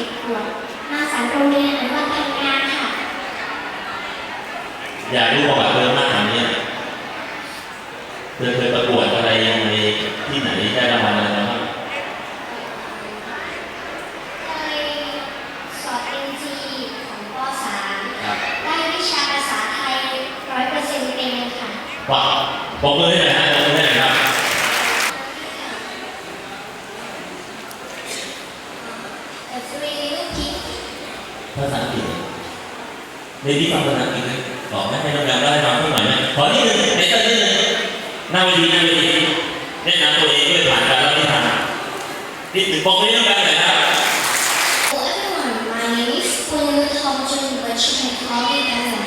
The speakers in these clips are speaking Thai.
สิบขวบมาสายโรงเรียนอนุบาลพังงาค่ะ อยากรู้ประวัติเธอมากกว่านี้เธอเคยประกวดอะไรยังไงที่ไหนได้รางวัลอะไรมาบ้างเคยสอบเอ็นจีของป .3 ครับได้วิชาภาษาไทยร้อยเปอร์เซ็นต์เต็มค่ะว้าวบอกมือให้หน่อยฮะบอกมือให้หน่อยครับ ภาษาอังกฤษในที่ฟังภาษาอังกฤษไหมบอกไหมให้น้องแบมเล่าให้ฟังสักหน่อยไหมขอนิดนึงในต้นนิดนึงหน้าเวทีหน้าเวทีแนะนำตัวเองด้วยผ่านการเล่านิทานนิดหนึ่งบอกให้น้องแบมหน่อยครับ Hello everyone, my name is Pulu Thompson, but you can call me Ellen.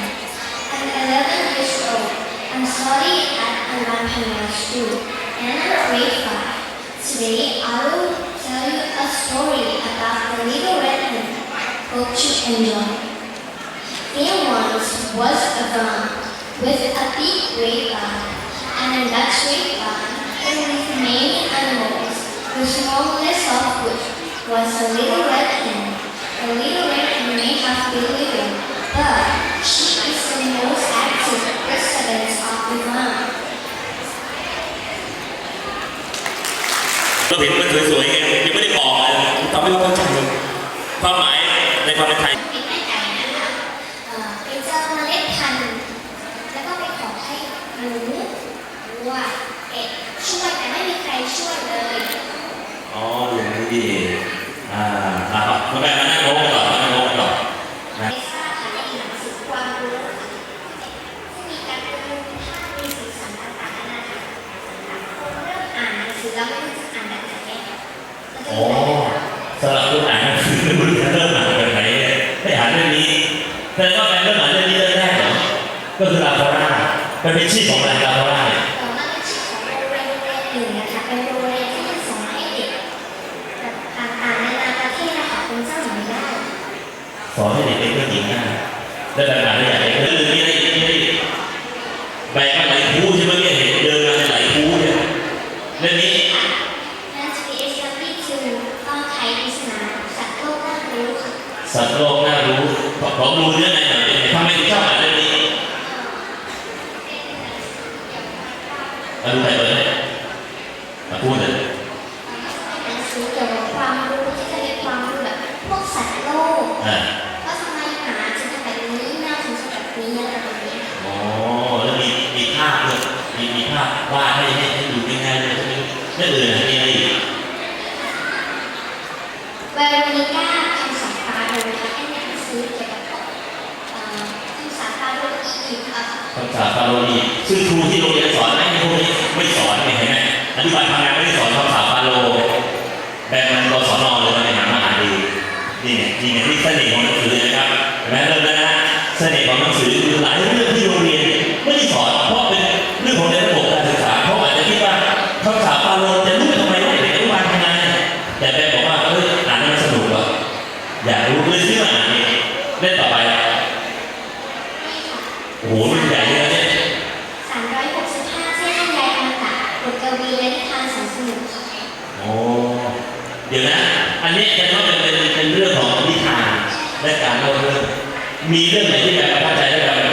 I'm 11 years old. I'm studying at Alan Paniel School, and I'm grade 5. Today, I will tell you a story Hope you enjoy. There once was a barn with a big grapevine, and in that grapevine there lived many animals, the smallest of which was a little red hen. The little red hen may have been little, but she is the most active resident of the barn. เราเห็นมันสวยๆไง ความเป็นไทยป็นแม่ไก่นะคะเอ่อไปเจอเมล็ดพันธุ์แล้วก็ไปขอให้หนูวัวเป็ดช่วยแต่ไม่มีใครช่วยเลย อ๋ออย่างนี้ดีอ่าครับคุณแม่มานั่งโง่ก่อนมานั่งโง่ก่อนนะไม่ทราบค่ะในหนังสือความรู้ค่ะที่มีการ์ตูนภาพมีสีสันต่างๆนานาค่ะสำหรับคนเริ่มอ่านหนังสือแล้วไม่รู้จะอ่านแบบไหนเราจะอ๋อดูอะไรคะสำหรับคนอ่านหนังสือรู้จะเริ่มอ่า แสดงว่าแฟนเริ่มอ่านเรื่องนี้เรื่องแรกเหรอก็คือลาโครามันเป็นชื่อของอะไรลาโคราเนี่ยแต่ว่าเป็นชื่อของโรงเรียนโรงเรียนหนึ่งนะคะเป็นโรงเรียนที่สอนให้เด็กแบบต่างๆนานาประเทศนะคะเป็นเจ้าหญิงได้ สอนให้เด็กเป็นผู้หญิงนะแล้วแบบไหนได้อย่างไรเรื่องนี้ได้ยังไงแบกมาหลายคู่ใช่ไหมเนี่ยเห็นเดินมาหลายคู่เนี่ยเรื่องนี้นั่นจะเป็น SLP 2ต้องไขปริศนาสัตว์โลกน่ารู้ค่ะ สัตว์โลกน่ารู้ ผมรู้เรื่องไหนหน่อยเป็นไงทำไมถึงชอบอ่านเรื่องนี้มาดูใครเปิดให้มาพูดเลยหนังสือเกี่ยวกับความรู้ที่จะเป็นความรู้แบบพวกสัตว์โลกอ่าว่าทำไมหมาถึงทำแบบนี้แมวถึงทำแบบนี้อะไรแบบนี้อ๋อแล้วมีมีภาพด้วยมีมีภาพวาดให้ให้ให้ดูง่ายๆเลยใช่ไหมเรื่ออื่นมีอะไรอีกเวโรนิก้าคำศัพท์ฟารห์นะคะเป็นหนังสือ ภาษาฟาโรนีซึ่งครูที่โรงเรียนสอนไหมพวกนี้ไม่สอนเนี่ยเห็นไหมอธิบายทางานไม่ได้สอนภาษาฟาโรแบบมันกศนเลยมันไปหามาอ่าดีนี่เนี่ยจริงๆที่เสน่ห์ของหนังสือ โอ้โหรุ่นใหญ่เลยนะเนี่ย365เส้นใยอมตะบทกวีและนิทานแสนสนุกค่ะโอ้เดี๋ยวนะ อันนี้จะต้องเป็นเป็นเป็นเรื่องของนิทานและการเล่าเรื่องมีเรื่องไหนที่แบบประทับใจได้แบบ